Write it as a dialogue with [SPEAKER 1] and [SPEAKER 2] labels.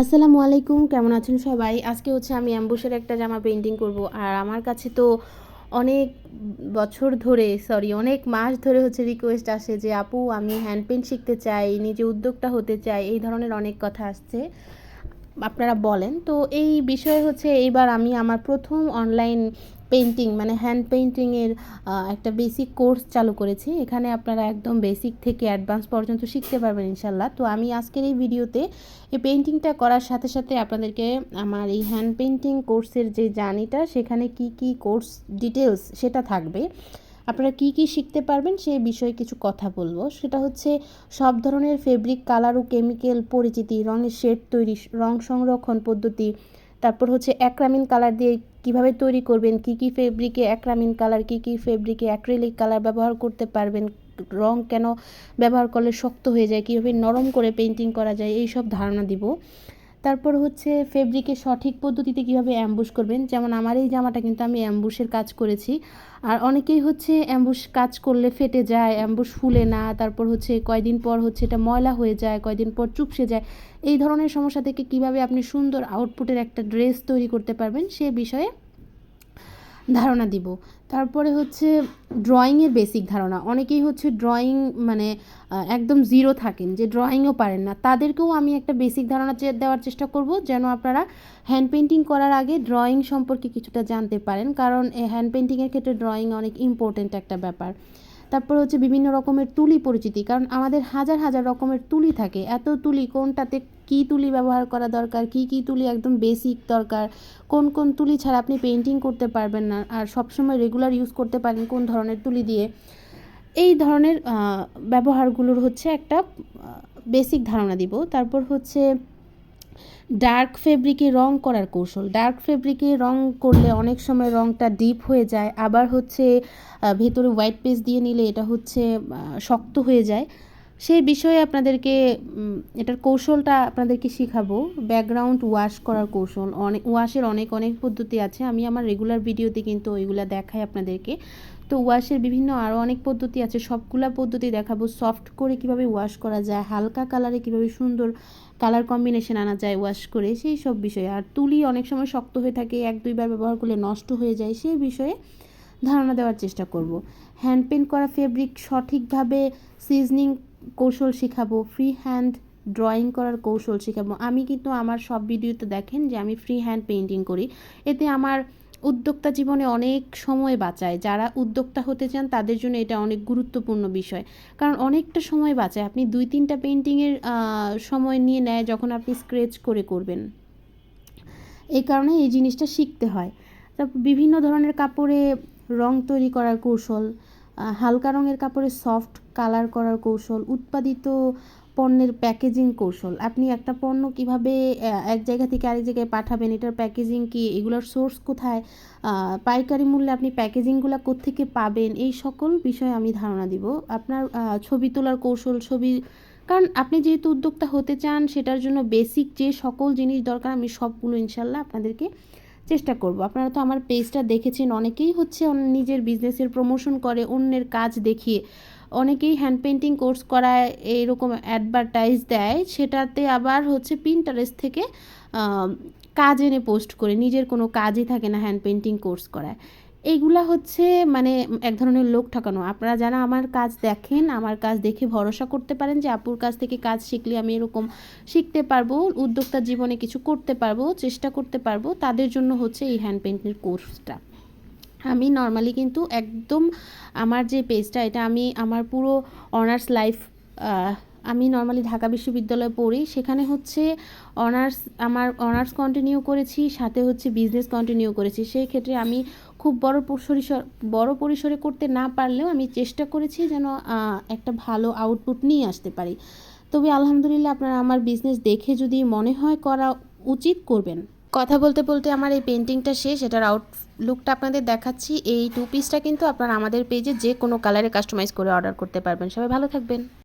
[SPEAKER 1] আসসালামু আলাইকুম, কেমন আছেন সবাই? আজকে হচ্ছে আমি অ্যাম্বুসের একটা জামা পেন্টিং করব। আর আমার কাছে তো অনেক বছর ধরে সরি অনেক মাস ধরে হচ্ছে রিকোয়েস্ট আসে যে, আপু, আমি হ্যান্ড পেন্ট শিখতে চাই, নিজে উদ্যোক্তা হতে চাই, এই ধরনের অনেক কথা আসছে। আপনারা বলেন। তো এই বিষয়ে হচ্ছে এইবার আমি আমার প্রথম অনলাইন পেন্টিং মানে হ্যান্ড পেন্টিংয়ের একটা বেসিক কোর্স চালু করেছি। এখানে আপনারা একদম বেসিক থেকে অ্যাডভান্স পর্যন্ত শিখতে পারবেন ইনশাল্লাহ তো আমি আজকের এই ভিডিওতে এই পেন্টিংটা করার সাথে সাথে আপনাদেরকে আমার এই হ্যান্ড পেন্টিং কোর্সের যে জার্নিটা সেখানে কি কি কোর্স ডিটেলস সেটা থাকবে। আপনারা কি কি শিখতে পারবেন সেই বিষয়ে কিছু কথা বলব। সেটা হচ্ছে সব ধরনের ফেব্রিক কালার ও কেমিক্যাল পরিচিতি, রঙের শেড তৈরি, রং সংরক্ষণ পদ্ধতি তারপর হচ্ছে অ্যাক্রামিন কালার দিয়ে কীভাবে তৈরি করবেন, কি কি ফেব্রিকে অ্যাক্রামিন কালার, কি কি ফেব্রিকে অ্যাক্রিলিক কালার ব্যবহার করতে পারবেন, রং কেন ব্যবহার করলে শক্ত হয়ে যায়, কীভাবে নরম করে পেন্টিং করা যায় এই সব ধারণা দিব। তারপর হচ্ছে ফেব্রিকের সঠিক পদ্ধতিতে কীভাবে অ্যাম্বুশ করবেন? যেমন আমার এই জামাটা কিন্তু আমি অ্যাম্বুশের কাজ করেছি। আর অনেকেই হচ্ছে অ্যাম্বুশ কাজ করলে ফেটে যায় অ্যাম্বুশ ফুলে না। তারপর হচ্ছে কয়দিন পর হচ্ছে এটা ময়লা হয়ে যায়, কয়দিন পর চুপসে যায়। এই ধরনের সমস্যা থেকে কীভাবে আপনি সুন্দর আউটপুটের একটা ড্রেস তৈরি করতে পারবেন সে বিষয়ে ধারণা দিব। তারপরে হচ্ছে ড্রয়িংয়ের বেসিক ধারণা। অনেকেই হচ্ছে ড্রয়িং মানে একদম জিরো থাকেন, যে ড্রয়িংও পারেন না। তাদেরকেও আমি একটা বেসিক ধারণা দেওয়ার চেষ্টা করব, যেন আপনারা হ্যান্ড পেন্টিং করার আগে ড্রয়িং সম্পর্কে কিছুটা জানতে পারেন। কারণ হ্যান্ড পেন্টিংয়ের ক্ষেত্রে ড্রয়িং অনেক ইম্পর্ট্যান্ট একটা ব্যাপার। তারপর হচ্ছে বিভিন্ন রকমের তুলি পরিচিতি, কারণ আমাদের হাজার হাজার রকমের তুলি থাকে। এত তুলি কোনটাতে কি তুলি ব্যবহার করা দরকার, কি কি তুলি একদম বেসিক দরকার, কোন কোন তুলি ছাড়া আপনি পেন্টিং করতে পারবেন না, আর সবসময় রেগুলার ইউজ করতে পারেন কোন ধরনের তুলি দিয়ে। এই ধরনের ব্যবহারগুলোর হচ্ছে একটা বেসিক ধারণা দিব। তারপর হচ্ছে ডার্ক ফেব্রিকে রং করার কৌশল। ডার্ক ফেব্রিকে রং করলে অনেক সময় রংটা ডিপ হয়ে যায়, আবার হচ্ছে ভেতরে হোয়াইট পেস্ট দিয়ে নিলে এটা হচ্ছে শক্ত হয়ে যায়। সেই বিষয়ে আপনাদেরকে এটার কৌশলটা আপনাদেরকে শিখাবো। ব্যাকগ্রাউন্ড ওয়াশ করার কৌশল অনেক ওয়াশের অনেক অনেক পদ্ধতি আছে। আমি আমার রেগুলার ভিডিওতে কিন্তু ওইগুলো দেখাই আপনাদেরকে। তো ওয়াশের বিভিন্ন আরও অনেক পদ্ধতি আছে। সবগুলা পদ্ধতি দেখাবো। সফট করে কীভাবে ওয়াশ করা যায়, হালকা কালারে কীভাবে সুন্দর কালার কম্বিনেশন আনা যায় ওয়াশ করে, সেই সব বিষয়ে। আর তুলি অনেক সময় শক্ত হয়ে থাকে, এক, দুইবার ব্যবহার করলে নষ্ট হয়ে যায়, সেই বিষয়ে ধারণা দেওয়ার চেষ্টা করব। হ্যান্ড পেন্ট করা ফেব্রিক সঠিকভাবে সিজনিং কৌশল শেখাবো ফ্রি হ্যান্ড ড্রয়িং করার কৌশল শেখাবো। আমি কিন্তু আমার সব ভিডিওতে দেখেন যে আমি ফ্রি হ্যান্ড পেন্টিং করি। এতে আমার উদ্যোক্তা জীবনে অনেক সময় বাঁচায়। যারা উদ্যোক্তা হতে চান, তাদের জন্য এটা অনেক গুরুত্বপূর্ণ বিষয়। কারণ অনেকটা সময় বাঁচায়। আপনি দুই তিনটা পেন্টিংয়ের সময় নিয়ে নেয় যখন আপনি স্ক্রেচ করে করবেন। এই কারণে এই জিনিসটা শিখতে হয়। তারপর বিভিন্ন ধরনের কাপড়ে রং তৈরি করার কৌশল হালকা রঙের কাপড়ে সফট কালার করার কৌশল, উৎপাদিত পণ্যের প্যাকেজিং কৌশল। আপনি একটা পণ্য কীভাবে এক জায়গা থেকে আরেক জায়গায় পাঠাবেন, এটার প্যাকেজিং কি, এগুলোর সোর্স কোথায় পাইকারি মূল্যে আপনি প্যাকেজিংগুলো কোত্থেকে পাবেন, এই সকল বিষয়ে আমি ধারণা দিব। আপনার ছবি তোলার কৌশল, ছবি, কারণ আপনি যেহেতু উদ্যোক্তা হতে চান, সেটার জন্য বেসিক যে সকল জিনিস দরকার, আমি সবগুলো ইনশাল্লাহ আপনাদেরকে চেষ্টা করব। আপনারা তো আমার পেজটা দেখেছেন, অনেকেই হচ্ছে নিজের বিজনেসের প্রমোশন করে, অন্যের কাজ দেখিয়ে। অনেকেই হ্যান্ড পেন্টিং কোর্স করায় এইরকম অ্যাডভার্টাইজ দেয়, সেটাতে আবার হচ্ছে পিন্টারেস্ট থেকে কাজ এনে পোস্ট করে, নিজের কোনো কাজই থাকে না হ্যান্ড পেন্টিং কোর্স করায়। এইগুলা হচ্ছে মানে এক ধরনের লোক ঠকানো। আপনারা যারা আমার কাজ দেখেন, আমার কাজ দেখে ভরসা করতে পারেন যে আপুর কাছ থেকে কাজ শিখলে আমি এরকম শিখতে পারব উদ্যোক্তা জীবনে কিছু করতে পারব, চেষ্টা করতে পারব, তাদের জন্য হচ্ছে এই হ্যান্ড পেন্টের কোর্সটা আমি নর্মালি কিন্তু একদম আমার যে পেজটা এটা আমি আমার পুরো অনার্স লাইফ আমি নর্মালি ঢাকা বিশ্ববিদ্যালয়ে পড়ি। সেখানে হচ্ছে অনার্স আমার অনার্স কন্টিনিউ করেছি, সাথে হচ্ছে বিজনেস কন্টিনিউ করেছি। সেই ক্ষেত্রে আমি খুব বড় পরিসর, বড় পরিসরে করতে না পারলেও আমি চেষ্টা করেছি যেন একটা ভালো আউটপুট নিয়ে আসতে পারি। তবে আলহামদুলিল্লাহ আপনারা আমার বিজনেস দেখে যদি মনে হয় করা উচিত, করবেন। কথা বলতে বলতে আমার এই পেন্টিংটা শেষ, এটার আউট লুকটা আপনাদের দেখাচ্ছি। এই টু পিসটা কিন্তু আপনারা আমাদের পেজে যে কোনো কালারে কাস্টমাইজ করে অর্ডার করতে পারবেন। সবাই ভালো থাকবেন।